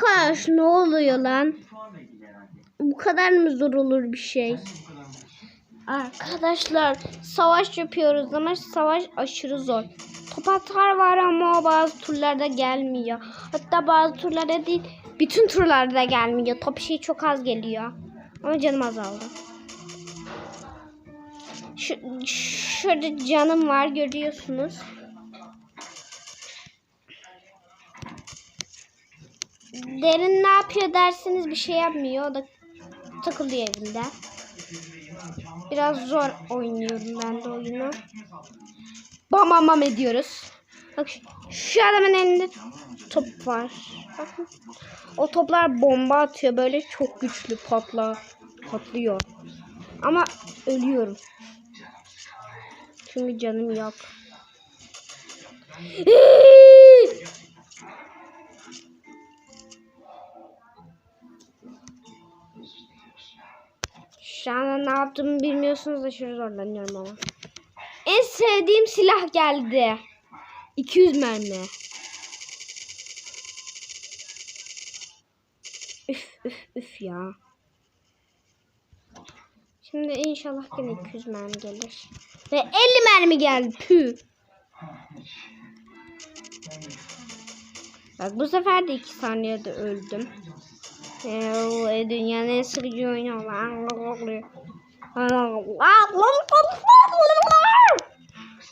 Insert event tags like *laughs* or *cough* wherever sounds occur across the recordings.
Arkadaş ne oluyor lan? Bu kadar mı zor olur bir şey? Arkadaşlar savaş yapıyoruz ama savaş aşırı zor. Top atar var ama bazı turlarda gelmiyor. Hatta bazı turlarda değil bütün turlarda gelmiyor. Top şey çok az geliyor. Ama canım azaldı. Şu, şurada canım var görüyorsunuz. Derin ne yapıyor derseniz bir şey yapmıyor. O da takılıyor evinde. Biraz zor oynuyorum ben de oyunu. Bam bam bam ediyoruz. Bak şu, şu adamın elinde top var. Bakın. O toplar bomba atıyor. Böyle çok güçlü patla patlıyor. Ama ölüyorum. Çünkü canım yok. *gasps* Şu an ne yaptığımı bilmiyorsunuz da şurada zorlanıyorum ama. En sevdiğim silah geldi. 200 mermi. Üf üf üf ya. Şimdi inşallah yine 200 mermi gelir. Ve 50 mermi geldi. Pü. Bak bu sefer de 2 saniyede öldüm. Ee, dünyanın en sıkıcı oyunu olan.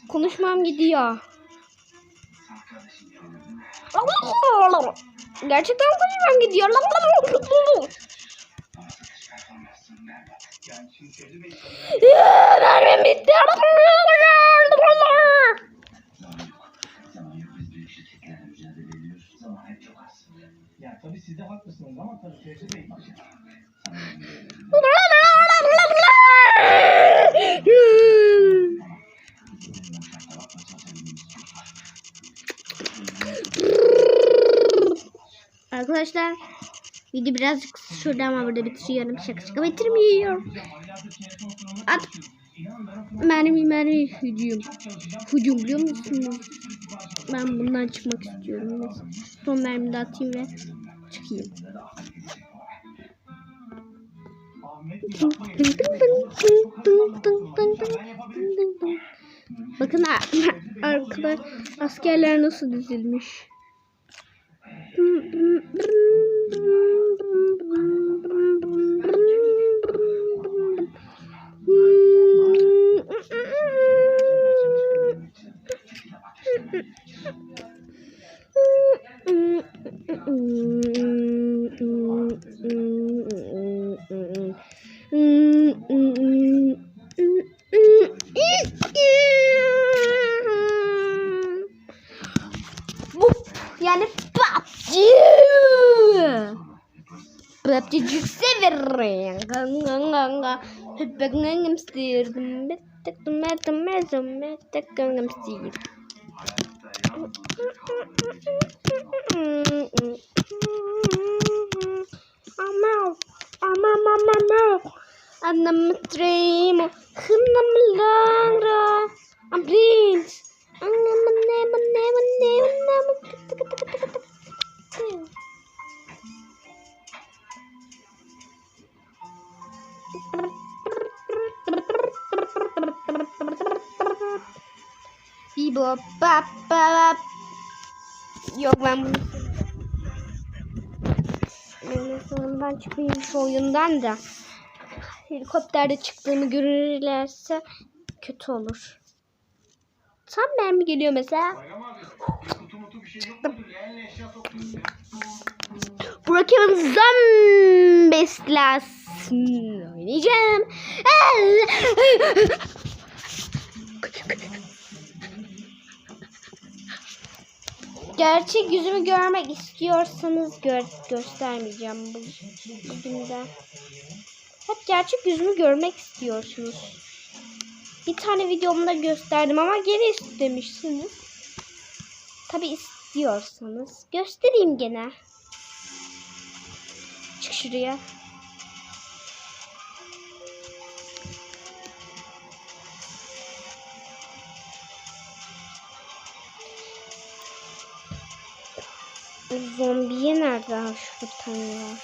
Konuşmam gidiyor. Gerçekten konuşmam gidiyor. Mermim bitti. Ya tabii siz de haklısınız ama tabii teyze de iyi. Arkadaşlar video birazcık sürdü ama burada bitiriyorum. Şaka şaka bitirmiyorum. At. Mermi mermi hücum. Hücum biliyor musunuz? Ben bundan çıkmak istiyorum. Son mermi de atayım ve çıkayım. Bakın arkadaşlar askerler nasıl dizilmiş. Yani PUBG. PUBG çok severim. Hep Gangnam Style. Metek metek metek metek Gangnam Style. I'm a dream. I'm a langra. I'm prince. I'm a name, a name, a name, a name. Thank you. Bibo bap bap. Yok ben bunu sonundan çıkayım şu oyundan da. Helikopterde çıktığımı görürlerse kötü olur. Tam mermi geliyor mesela. Bayram abi, kutu mutu bir şey yok mudur? Yani eşya topluyorsun. Broken Zombies oynayacağım. Gerçek yüzümü görmek istiyorsanız gör göstermeyeceğim bu bugün de. Hep gerçek yüzümü görmek istiyorsunuz. Bir tane videomda gösterdim ama gene istemişsiniz. Tabi istiyorsanız göstereyim gene. Çık şuraya. Zombiye nerede? Ha, şu tane var.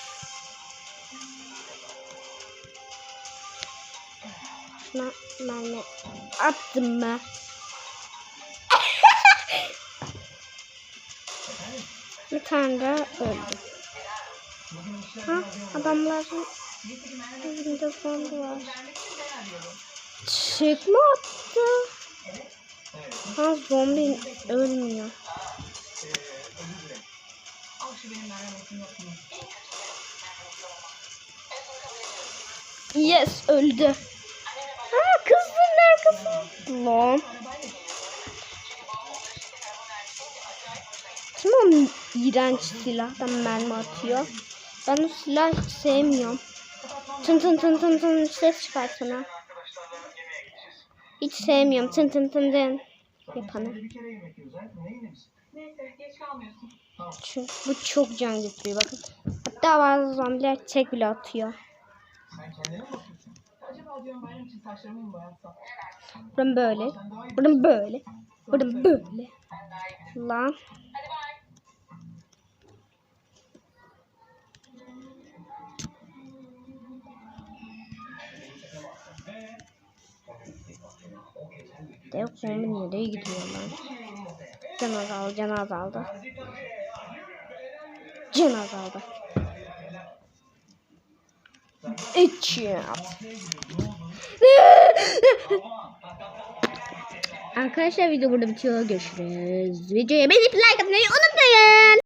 Şuna mermi attım mı? *laughs* bir tane daha öldü. Ha adamların evinde zombi var. Çıkma attı. Ha zombi ölmüyor. Yes öldü. Ha kızın arkası. Lan. Kim o iğrenç silahtan mermi atıyor? Ben o silahı hiç sevmiyorum. Tın tın tın tın tın ses çıkartana. Hiç sevmiyorum. Tın tın tın tın yapanı. Neyse geç kalmıyorsun. Çünkü bu çok can götürüyor bakın. Hatta bazı zombiler tek bile atıyor. Sen kendine mi bakıyorsun? Acaba diyorum bayram için saçlarımı mı boyatsam? Buram böyle. Buram böyle. Buram böyle. Lan. Dev zombi nereye gidiyor lan? Can azaldı, can azaldı. Can azaldı. İçiyor. Arkadaşlar video burada bitiyor. Görüşürüz. Videoya beğenip like atmayı unutmayın.